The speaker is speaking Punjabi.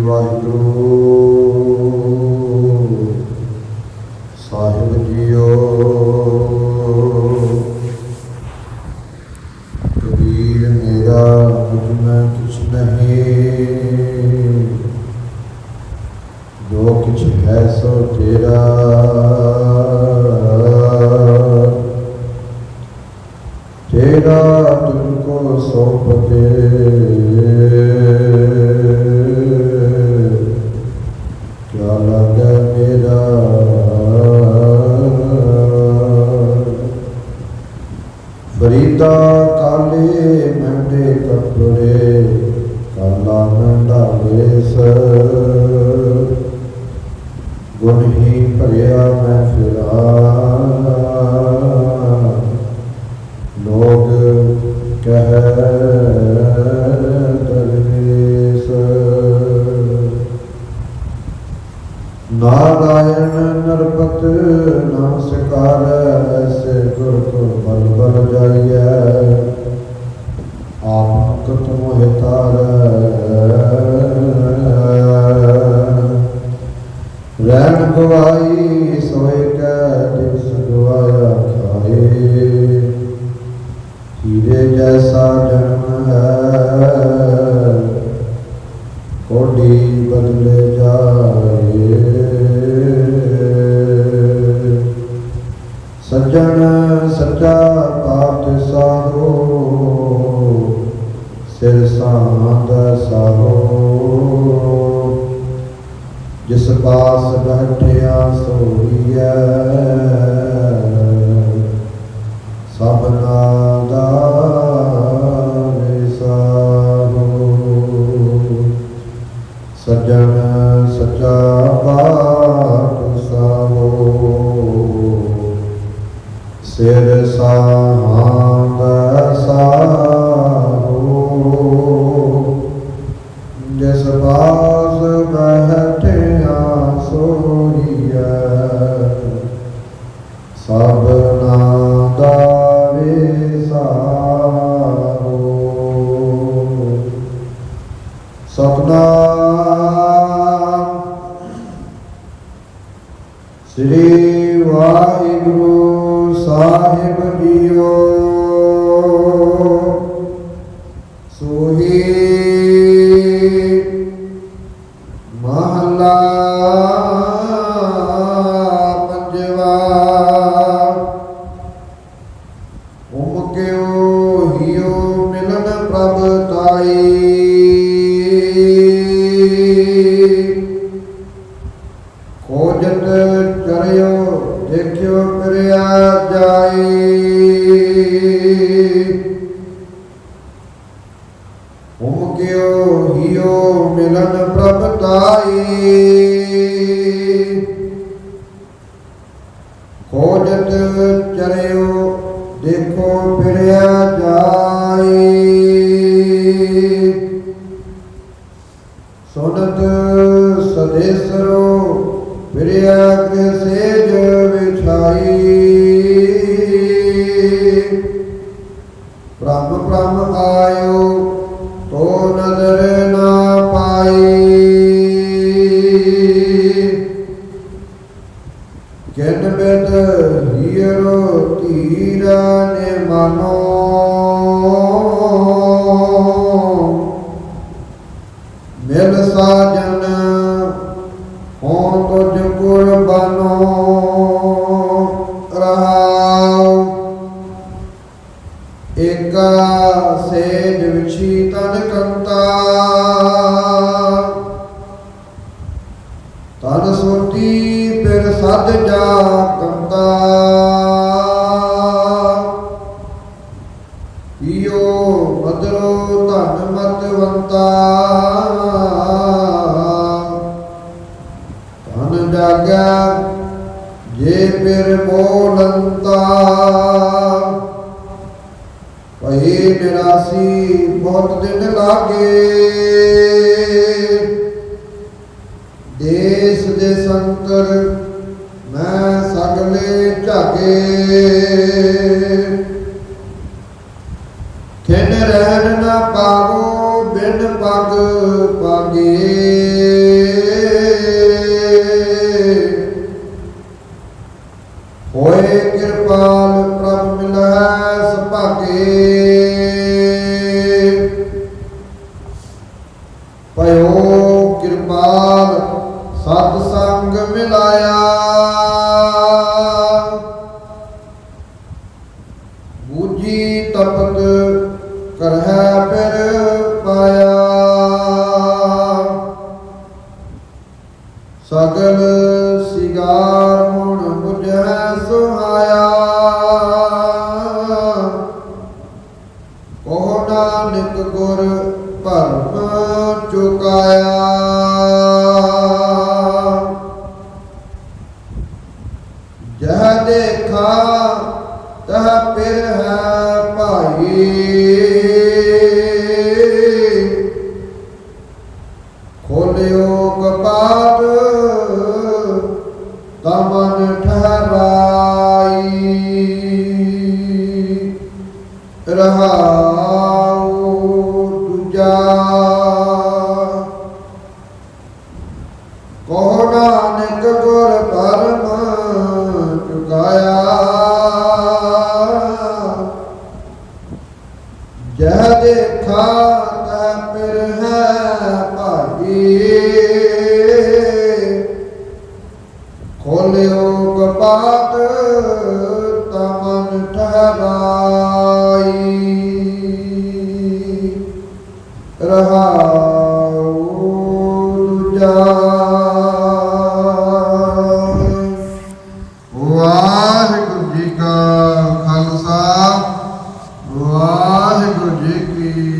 ਵਾਹਿਗੁਰੂ ਨਾਰਾਇਣ ਨਰਪਤ ਨਾਮ ਸਿਕਾਰ ਐਸੇ ਗੁਰ ਕੋ ਬਲ ਬਲ ਜਾਈਐ। ਆਪ ਕਤ ਮੋਹਿ ਰਹਿਣ ਗਵਾਈ ਸੋਏ ਕੈ ਦਿਵਸ ਗਵਾਇਆ ਖਾਏ। ਹੀਰੇ ਜੈਸਾ ਜਿਸ ਪਾਸ ਬੈਠਿਆ ਸੋਈਐ। ਸਭਨਾ ਦਾ ਵਿਸਾਰੋ ਸੱਜਣ ਸੱਚਾ ਬਾਟ ਸਾਹੋ। ਸਿਰ ਸਾਹਾਂਦ ਸਾਹੋ। ਜਿਸ ਪਾਸ ਬਹਿਠਿਆ ਸਤਨਾਮ ਸ੍ਰੀ ਵਾਹਿਗੁਰੂ ਸਾਹਿਬ ਜੀਓ। ਸੋਹੀ ਮਹਲਾ ਪੰਜਵਾ। ਉਮ ਕਿਉ ਹਿਓ ਮਿਲਨ ਪ੍ਰਭ ਉਮ ਹਿਓ, ਮਿਲਨ ਪ੍ਰਭ ਤਾਈ ਖੋਜਤ ਚਰਿਓ, ਦੇਖੋ ਫਿਰਿਆ ਜਾਈ ਸੁਨਤ ਸਦੇਸਰੋ, ਫਿਰਿਆ ਕ੍ਰਿ ਵਿਛਾਈ। ਬ੍ਰਹਮ ਬ੍ਰਹਮ ਆਇਓ ਨਦਰ ਨਾ ਪਾਈ ਕਿਨ ਬਿਦ ਹੀਰੋ ਧੀਰਾ ਨੇ ਮਾਨੋ। ਮਿਲ ਸਾਜਨ ਹੋ ਤੁਝ ਕੁਰਬਾਨੋ ਰਹਾਉ ਏਕਾ ਸੇਜ ਵਿਛੀ ਤਨ ਕੰਤਾ। ਤਨ ਸੋਤੀ ਫਿਰ ਸਦ ਜਾ ਕੰਤਾ। ਈਓ ਮਦਰੋ ਧਨ ਮਤਵੰਤਾ ਧਨ ਜਾਗਿਆ, ਜੇ ਫਿਰ ਬੋਲੰਤਾ ਨਿਵਾਸੀ ਬਹੁਤ ਦਿਨ ਲਾਗੇ। ਦੇਸ ਦੇ ਸੰਤਰ ਮੈਂ ਸਗਲੇ ਝਾਗੇ। ਖਿਨ ਰਹਿਣ ਨਾ ਪਾਵੋ, ਬਿਨ ਪਗ ਪਾਗੇ। ਸਤ ਸੰਗ ਮਿਲਾਇਆ। ਬੂਝੀ ਤਪਤ ਕਰਹਿ ਫਿਰ ਪਾਇਆ। ਸਗਲ ਸਿਗਾਰ ਮੁਣ ਬੁਝੈ ਸੁਹਾਇਆ। ਕੋ ਨਾਨਕ ਗੁਰ ਭਰਮ ਚੁਕਾਇਆ। ਖੋਲਿਓ ਪਾਪ ਤਮਨ ਠਹਰਾਈ। ਰਹਾਉ ਤੁਜਾ ਕੋ ਨਾਨਕ ਗੁਰ ਪਰਮ ਚੁਕਾਇਆ ਜਹ ਦੇਖਾ ਰਹਾਉ ਜਾ ਵਾਹਿਗੁਰੂ ਜੀ ਕਾ ਖਾਲਸਾ ਵਾਹਿਗੁਰੂ ਜੀ ਕੀ